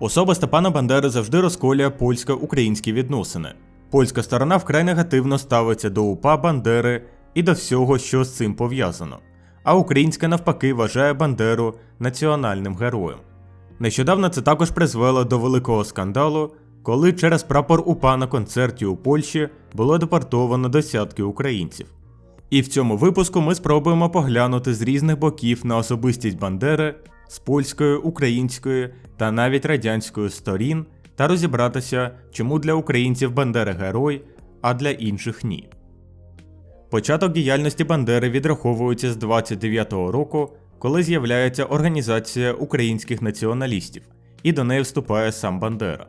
Особа Степана Бандери завжди розколює польсько-українські відносини. Польська сторона вкрай негативно ставиться до УПА Бандери і до всього, що з цим пов'язано. А українська навпаки вважає Бандеру національним героєм. Нещодавно це також призвело до великого скандалу, коли через прапор УПА на концерті у Польщі було депортовано десятки українців. І в цьому випуску ми спробуємо поглянути з різних боків на особистість Бандери з польської, української та навіть радянської сторін та розібратися, чому для українців Бандера герой, а для інших ні. Початок діяльності Бандери відраховується з 29-го року, коли з'являється Організація українських націоналістів, і до неї вступає сам Бандера.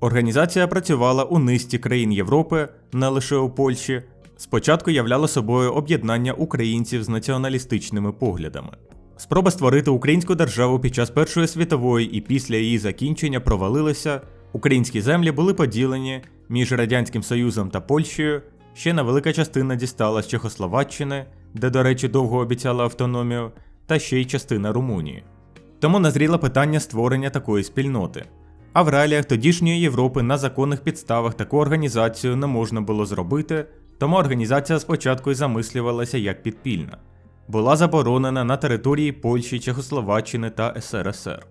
Організація працювала у низці країн Європи, не лише у Польщі. Спочатку являла собою об'єднання українців з націоналістичними поглядами. Спроба створити українську державу під час Першої світової і після її закінчення провалилася. Українські землі були поділені між Радянським Союзом та Польщею. Ще невелика частина дісталась Чехословаччини, де, до речі, довго обіцяла автономію, та ще й частина Румунії. Тому назріло питання створення такої спільноти. А в реаліях тодішньої Європи на законних підставах таку організацію не можна було зробити, тому організація спочатку й замислювалася як підпільна. Була заборонена на території Польщі, Чехословаччини та СРСР.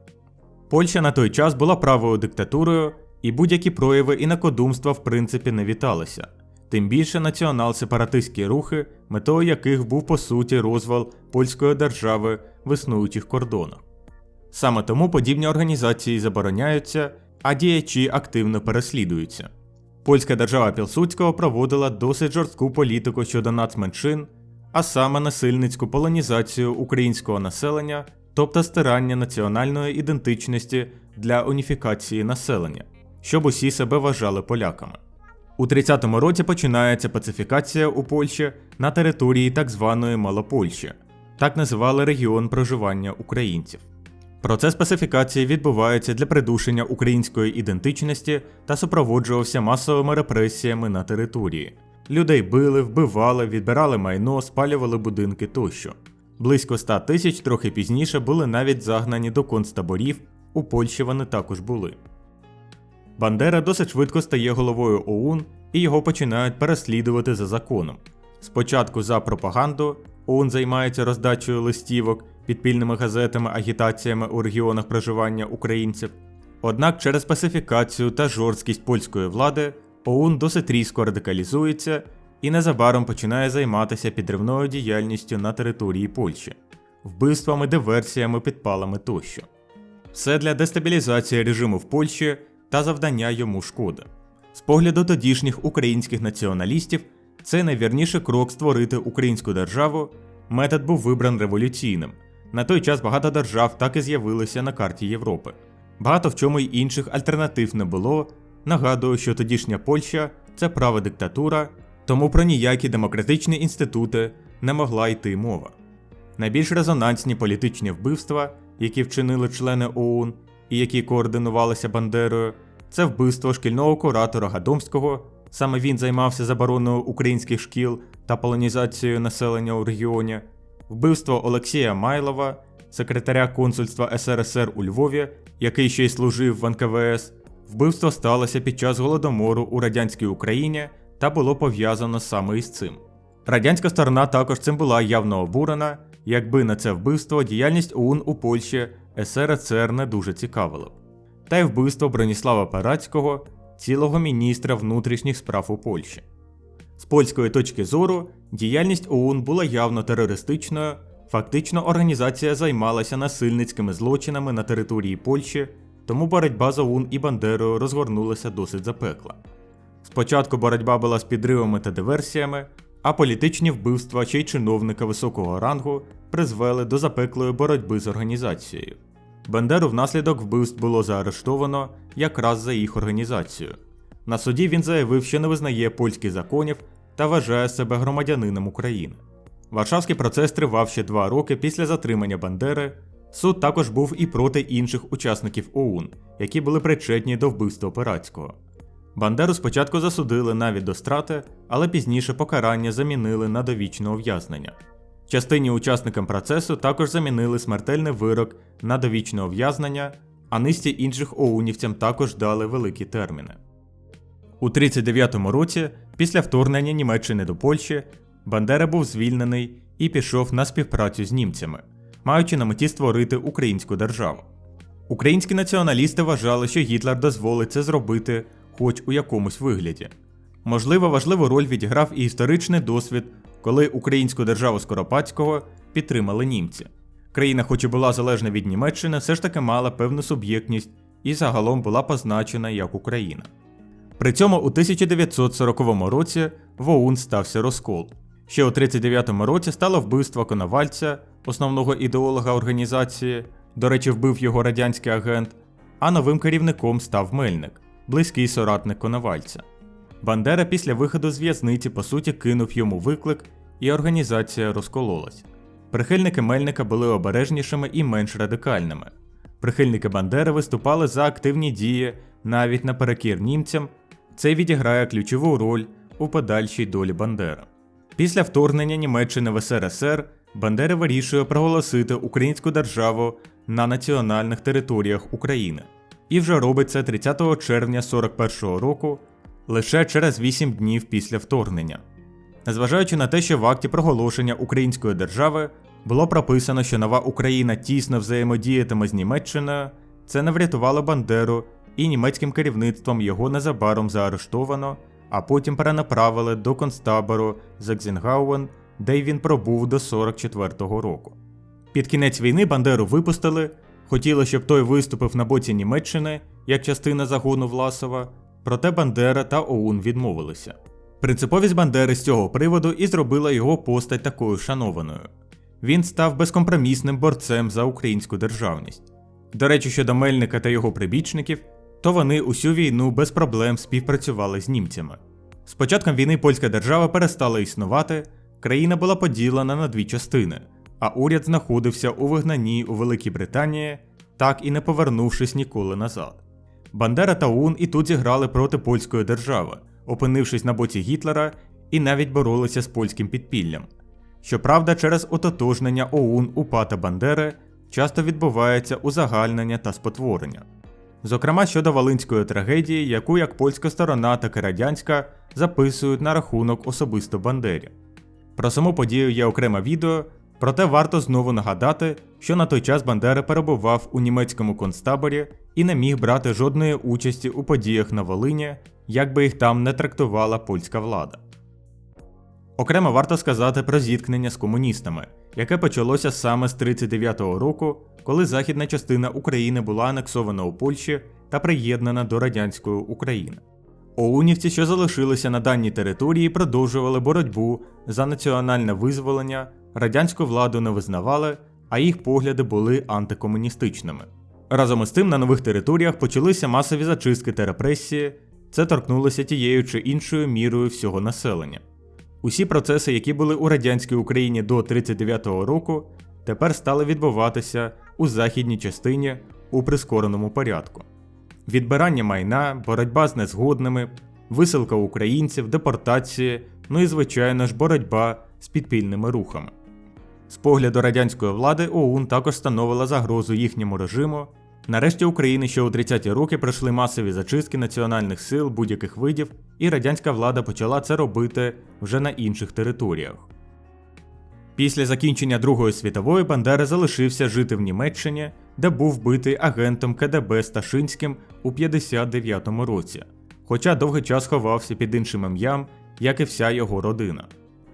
Польща на той час була правою диктатурою, і будь-які прояви інакодумства в принципі не віталися. Тим більше націонал-сепаратистські рухи, метою яких був по суті розвал польської держави в існуючих кордонах. Саме тому подібні організації забороняються, а діячі активно переслідуються. Польська держава Пілсудського проводила досить жорстку політику щодо нацменшин, а саме насильницьку полонізацію українського населення, тобто стирання національної ідентичності для уніфікації населення, щоб усі себе вважали поляками. У 30-му році починається пацифікація у Польщі на території так званої Малопольщі, так називали регіон проживання українців. Процес пасифікації відбувається для придушення української ідентичності та супроводжувався масовими репресіями на території. Людей били, вбивали, відбирали майно, спалювали будинки тощо. Близько 100 тисяч трохи пізніше були навіть загнані до концтаборів, у Польщі вони також були. Бандера досить швидко стає головою ОУН і його починають переслідувати за законом. Спочатку за пропаганду ОУН займається роздачею листівок, підпільними газетами, агітаціями у регіонах проживання українців. Однак через пасифікацію та жорсткість польської влади ОУН досить різко радикалізується і незабаром починає займатися підривною діяльністю на території Польщі, вбивствами, диверсіями, підпалами тощо. Все для дестабілізації режиму в Польщі та завдання йому шкоди. З погляду тодішніх українських націоналістів, це найвірніший крок створити українську державу. Метод був вибран революційним. На той час багато держав так і з'явилися на карті Європи. Багато в чому й інших альтернатив не було. Нагадую, що тодішня Польща це права диктатура, тому про ніякі демократичні інститути не могла йти мова. Найбільш резонансні політичні вбивства, які вчинили члени ОУН і які координувалися Бандерою, це вбивство шкільного куратора Гадомського. Саме він займався забороною українських шкіл та полонізацією населення у регіоні, вбивство Олексія Майлова, секретаря консульства СРСР у Львові, який ще й служив в НКВС. Вбивство сталося під час голодомору у радянській Україні та було пов'язано саме із цим. Радянська сторона також цим була явно обурена, якби на це вбивство діяльність ОУН у Польщі СРСР не дуже цікавило б. Та й вбивство Броніслава Парацького, цілого міністра внутрішніх справ у Польщі. З польської точки зору, діяльність ОУН була явно терористичною, фактично організація займалася насильницькими злочинами на території Польщі, тому боротьба з ОУН і Бандерою розгорнулася досить запекла. Спочатку боротьба була з підривами та диверсіями, а політичні вбивства чи й чиновника високого рангу призвели до запеклої боротьби з організацією. Бандеру внаслідок вбивств було заарештовано якраз за їх організацію. На суді він заявив, що не визнає польських законів та вважає себе громадянином України. Варшавський процес тривав ще два роки після затримання Бандери. Суд також був і проти інших учасників ОУН, які були причетні до вбивства Операцького. Бандеру спочатку засудили навіть до страти, але пізніше покарання замінили на довічне ув'язнення. Частині учасникам процесу також замінили смертельний вирок на довічне ув'язнення, а низці інших оунівцям також дали великі терміни. У 39-му році, після вторгнення Німеччини до Польщі, Бандера був звільнений і пішов на співпрацю з німцями, маючи на меті створити українську державу. Українські націоналісти вважали, що Гітлер дозволить це зробити хоч у якомусь вигляді. Можливо, важливу роль відіграв і історичний досвід, коли українську державу Скоропадського підтримали німці. Країна, хоч і була залежна від Німеччини, все ж таки мала певну суб'єктність і загалом була позначена як Україна. При цьому у 1940 році в ОУН стався розкол. Ще у 1939 році стало вбивство Коновальця, основного ідеолога організації, до речі, вбив його радянський агент, а новим керівником став Мельник, близький соратник Коновальця. Бандера після виходу з в'язниці по суті кинув йому виклик, і організація розкололась. Прихильники Мельника були обережнішими і менш радикальними. Прихильники Бандери виступали за активні дії навіть наперекір німцям. Це відіграє ключову роль у подальшій долі Бандери. Після вторгнення Німеччини в СРСР Бандера вирішує проголосити українську державу на національних територіях України. І вже робить це 30 червня 41-го року, лише через 8 днів після вторгнення. Незважаючи на те, що в акті проголошення української держави було прописано, що нова Україна тісно взаємодіятиме з Німеччиною, це не врятувало Бандеру, і німецьким керівництвом його незабаром заарештовано, а потім перенаправили до концтабору Закзінгауен, де він пробув до 44-го року. Під кінець війни Бандеру випустили, хотіли, щоб той виступив на боці Німеччини як частина загону Власова, проте Бандера та ОУН відмовилися. Принциповість Бандери з цього приводу і зробила його постать такою шанованою. Він став безкомпромісним борцем за українську державність. До речі, щодо Мельника та його прибічників, то вони усю війну без проблем співпрацювали з німцями. З початком війни польська держава перестала існувати, країна була поділена на дві частини, а уряд знаходився у вигнанні у Великій Британії, так і не повернувшись ніколи назад. Бандера та УН і тут зіграли проти польської держави, опинившись на боці Гітлера і навіть боролися з польським підпіллям. Щоправда, через ототожнення ОУН УПА та Бандери часто відбувається узагальнення та спотворення. Зокрема щодо Волинської трагедії, яку як польська сторона, так і радянська записують на рахунок особисто Бандері. Про саму подію є окреме відео, проте варто знову нагадати, що на той час Бандера перебував у німецькому концтаборі і не міг брати жодної участі у подіях на Волині, як би їх там не трактувала польська влада. Окремо варто сказати про зіткнення з комуністами, яке почалося саме з 39-го року, коли західна частина України була анексована у Польщі та приєднана до радянської України. Оунівці, що залишилися на даній території, продовжували боротьбу за національне визволення, радянську владу не визнавали, а їх погляди були антикомуністичними. Разом із тим на нових територіях почалися масові зачистки та репресії, це торкнулося тією чи іншою мірою всього населення. Усі процеси, які були у радянській Україні до 39-го року, тепер стали відбуватися у західній частині у прискореному порядку. Відбирання майна, боротьба з незгодними, висилка українців, депортації, ну і, звичайно ж, боротьба з підпільними рухами. З погляду радянської влади ОУН також становила загрозу їхньому режиму. Нарешті України ще у 30-ті роки пройшли масові зачистки національних сил будь-яких видів, і радянська влада почала це робити вже на інших територіях. Після закінчення Другої світової Бандера залишився жити в Німеччині, де був вбитий агентом КДБ Сташинським у 59-му році, хоча довгий час ховався під іншим ім'ям, як і вся його родина.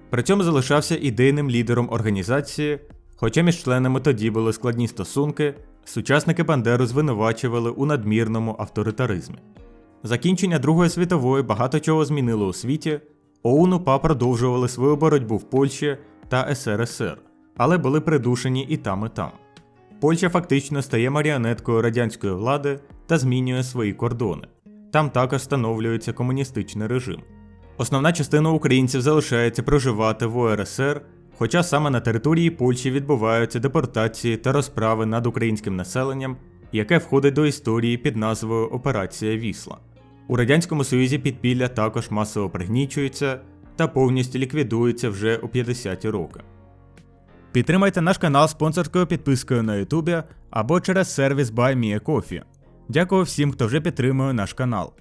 При цьому залишався ідейним лідером організації, хоча між членами тоді були складні стосунки, сучасники Бандеру звинувачували у надмірному авторитаризмі. Закінчення Другої світової багато чого змінило у світі. ОУН УПА продовжували свою боротьбу в Польщі та СРСР, але були придушені і там, і там. Польща фактично стає маріонеткою радянської влади та змінює свої кордони. Там також встановлюється комуністичний режим. Основна частина українців залишається проживати в УРСР, хоча саме на території Польщі відбуваються депортації та розправи над українським населенням, яке входить до історії під назвою Операція Вісла. У Радянському Союзі підпілля також масово пригнічується та повністю ліквідується вже у 50-ті роки. Підтримайте наш канал спонсорською підпискою на Ютубі або через сервіс BuyMeACoffee. Дякую всім, хто вже підтримує наш канал.